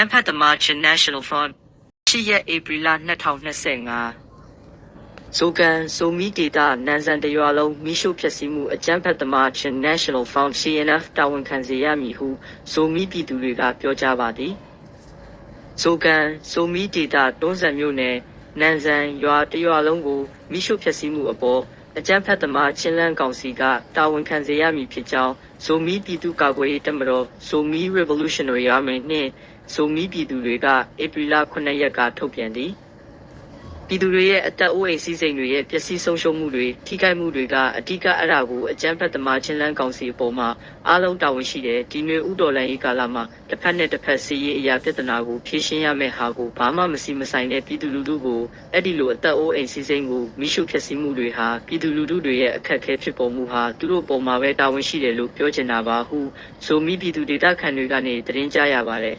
ကြမ်းဖက်သမားချင်း National Front 10ရက်ဧပြီလ2025ဇိုကန်ဇိုမီဒေတာနန်ဆန်တရွာလုံးမိရှုဖြစ်စီမှုအကြမ်းဖက်သမားချင်း National Front CNF တာဝန်ခံစေရမည်ဟုဇိုမီပြည်သူတွေကပြောကြားပါသည်ဇိုကန်ဇိုမီဒေတာတွန်းဆန်မြို့နယ်နန်ဆန်ရွာတရွာလုံးကိုမိရှုဖြစ်စီမှုအပေါ်အကြမ်းဖက်သမားချင်းလန်းကောင်စီကတာဝန်ခံစေရမည်ဖြစ်ကြောင်းဇိုမီပြည်သူ့ကာကွယ်ရေးတပ်မတော်ဇိုမီ Revolutionary Army နှင့် ဇိုမီပြည်သူတွေကဧပြီလ9ရက်ကထုတ်ပြန်သည်ပြည်သူတွေရဲ့အသက်အိုးအိမ်စီးစိမ်တွေရဲ့ပျက်စီးဆုံးရှုံးမှုတွေထိခိုက်မှုတွေကအထူးကအရာကိုအကြမ်းဖက်သမားချင်းလန်းကောင်စီအပေါ်မှာအားလုံးတာဝန်ရှိတယ်ဒီမျိုးဥတော်လိုင်းရေးကာလမှာတစ်ဖက်နဲ့တစ်ဖက်စီရေးအရာပြဿနာကိုဖြေရှင်းရမယ့်ဟာကိုဘာမှမစီမဆိုင်တဲ့ပြည်သူလူထုကိုအဲ့ဒီလိုအသက်အိုးအိမ်စီးစိမ်ကိုမိရှုဖျက်ဆီးမှုတွေဟာပြည်သူလူထုတွေရဲ့အခက်အခဲဖြစ်ပေါ်မှုဟာသူတို့ပုံမှာပဲတာဝန်ရှိတယ်လို့ပြောချင်တာပါဟုဇိုမီပြည်သူဒေသခံတွေကနေသတင်းကြားရပါတယ်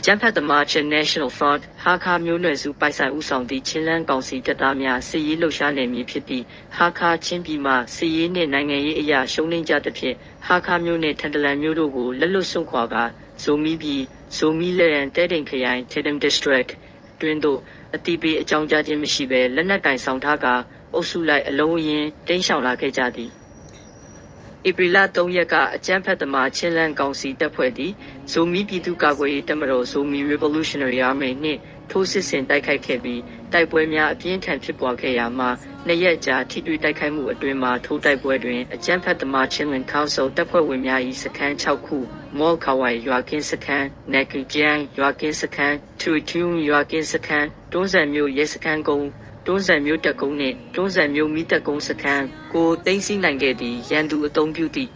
အကြမ်းဖက်သမားချင်း National Front ဟာခါမျိုးနွယ်စုပိုက်ဆိုင်ဥဆောင်သည့် ချင်းလန်းကောင်စီတပ်သားများ စစ်ရေးလှုပ်ရှားနေမည်ဖြစ်ပြီးဟာခါချင်းပြည်မှစစ်ရေးနှင့် နိုင်ငံရေးအရာရှုံးနိမ့်ကြသဖြင့် ဟာခါမျိုးနှင့် ထန်တလန်မျိုးတို့ကို လက်လွတ်စွန့်ခွာကာ ဇိုမီပြည် ဇိုမီလက်ရန်တဲတိန်ခရိုင် Tedem District တွင်သို့အတိပေးအကြောင်းကြားခြင်းမရှိဘဲ လက်နက်ကင်ဆောင်ထားကာ အုပ်စုလိုက် အလုံးအရင်တင်းရှောင်လာခဲ့ကြသည် ဧပြီလ3ရက်ကအကြမ်းဖက်သမားချင်းလန်းကောင်စီတပ်ဖွဲ့သည်ဇိုမီပြည်သူ့ကာကွယ်ရေးတပ်မတော်ဇိုမီ Revolutionary Army နှင့်ထိုးစစ်ဆင်တိုက်ခိုက်ခဲ့ပြီးတိုက်ပွဲများအပြင်းထန်ဖြစ်ပွားခဲ့ရာမှာနှစ်ရက်ကြာထိတွေ့တိုက်ခိုက်မှုအတွင်းမှာထိုးတိုက်ပွဲတွင်အကြမ်းဖက်သမားချင်းလန်းကောင်စီတပ်ဖွဲ့ဝင်များ၏စခန်း6ခုမော်ခဝိုင်ရွာကင်းစခန်းနက်ကကြန်ရွာကင်းစခန်းထူထူးရွာကင်းစခန်းတွန်းဆန်မြို့ရဲစခန်းကုန်း တွန်းဆန်မျိုးတက်ကုန်းနှင့်တွန်းဆန်မျိုးမိတက်ကုန်းစခန်းကိုသိမ်းဆည်းနိုင်ခဲ့သည့်ရန်သူအုံပြုသည့်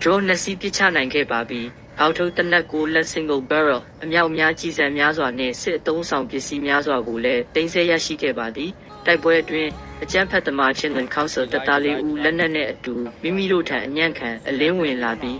drone နှစ်စီးပစ်ချနိုင်ခဲ့ပါပြီး အောက်ထုတနက်ကိုလက် single barrel အမြောက်များကြီးစံများစွာနှင့်စစ်အုံဆောင်ပစ္စည်းများစွာကိုလည်းတင်ဆက်ရရှိခဲ့ပါသည်တိုက်ပွဲအတွင်းအကြမ်းဖက်သမားချင်းလန်ကောင်ဆယ်တပ်သားလေးဦးလက်နက်နဲ့အတူမိမိတို့ထံအညံ့ခံအလင်းဝင်လာပြီး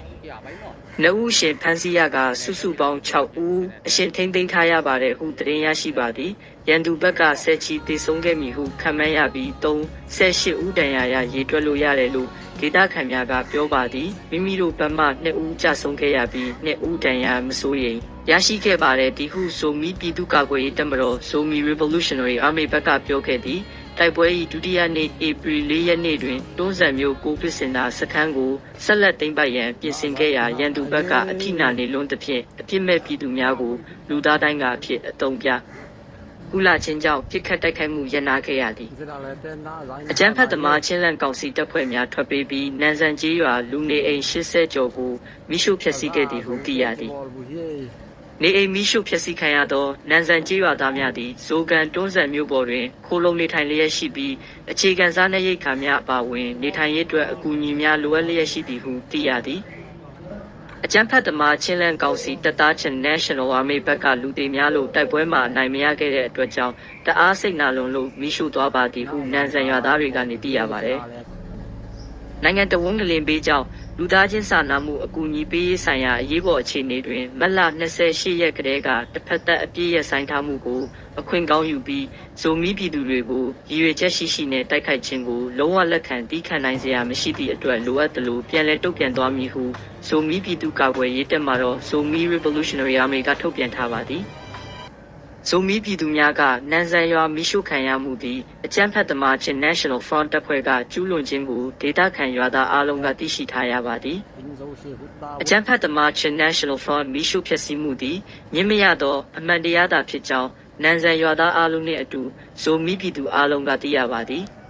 နှစ်ဦးရှင်ဖမ်းဆီးရကစုစုပေါင်း6ဦးအရှင်ထိမ့်သိမ်းထားရပါတယ်ဟုသတင်းရရှိပါသည်ရန်သူဘက်ကဆယ်ချီတည်ဆုံးခဲ့မည်ဟုခန့်မှန်းရပြီး3 18ဦးတန်ရာရရေတွက်လို့ရတယ်လို့ ဒေတာခန်များကပြောပါသည်မိမိတို့ဘက်မှ2ဦးကြဆုံးခဲ့ရပြီး2ဦးတန်ရာမစိုးရိမ်ရရှိခဲ့ပါတယ်ဒီဟုဆိုမီပြည်သူ့ကာကွယ်ရေးတပ်မတော်ဆိုမီ Revolutionary Army ဘက်ကပြောခဲ့သည်တိုက်ပွဲ၏ဒုတိယနေ့ဧပြီ၄ရက်နေ့တွင်တွန်းဆန်မျိုးကိုပစ်စင်တာစခန်းကိုဆက်လက်သိမ်းပိုက်ရန်ပြင်ဆင်ခဲ့ရာရန်သူဘက်ကအထိနာနေလွန်းသဖြင့်အပြစ်မဲ့ပြည်သူများကိုလူသားတိုင်းကအဖြစ်အတုံးပြ ကုလချင်းကြောင့်ပြစ်ခတ်တိုက်ခိုက်မှုရန်နာခဲ့ရသည်အကြမ်းဖက်သမားချင်းလန့်ကောင်စီတပ်ဖွဲ့များထွက်ပေးပြီးနန်ဆန်ကြီးရွာလူနေအိမ်80ကျော်ကိုမိရှုဖျက်ဆီးခဲ့သည်ဟုသိရသည်နေအိမ်မိရှုဖျက်ဆီးခံရသောနန်ဆန်ကြီးရွာသားများသည်ဇိုကန်တွန်းဆန်မြို့ပေါ်တွင်ခိုးလုံနေထိုင်လျက်ရှိပြီးအခြေခံစားနပ်ရိက္ခာများအပါအဝင် နေထိုင်ရေးအတွက်အကူအညီများလိုအပ်လျက်ရှိသည်ဟုသိရသည် အကြမ်းဖက်သမားချင်းလန်ကောင်စီတပ်သားချင်း National Army ဘက်ကလူတွေများလို့တိုက်ပွဲမှာအနိုင်မရခဲ့တဲ့အတွက်ကြောင့်တအားစိတ်နာလွန်လို့မိရှုသွားပါသည်ဟုနန်ဆန်ရွာသားတွေကနေသိရပါတယ်။နိုင်ငံတော်ဝန်ကလင်ပေးကြောင့် လူသားချင်းစာနာမှုအကူအညီပေးရေးဆိုင်ရာအရေးပေါ်အခြေအနေတွင်မတ်လ28ရက်ကတည်းကတစ်ဖက်သက်အပြည့်ရဆိုင်ထားမှုကိုအခွင့်ကောင်းယူပြီးဇိုမီပြည်သူတွေကိုရည်ရွယ်ချက်ရှိရှိနဲ့တိုက်ခိုက်ခြင်းကိုလုံးဝလက်ခံတီးခံနိုင်စရာမရှိသည့်အတွက်လိုအပ်သလိုပြန်လည်တုံ့ပြန်သွားမည်ဟုဇိုမီပြည်သူကာကွယ်ရေးတပ်မှတော့ဇိုမီ Revolutionary Army ကထုတ်ပြန်ထားပါသည် ဇိုမီပြည်သူများကနန်ဆန်ရွာမိရှုခံရမှုသည်အကြမ်းဖက်သမားချင်း National Front တပ်ဖွဲ့ကကျူးလွန်ခြင်းကိုဒေသခံရွာသားအလုံးကသိရှိထားရပါသည်အကြမ်းဖက်သမားချင်း National Front မိရှုဖြစ်စီမှုသည်မြင့်မရသောအမှန်တရားသာဖြစ်ကြောင်းနန်ဆန်ရွာသားအလုံးနှင့်အတူဇိုမီပြည်သူအလုံးကသိရပါသည်။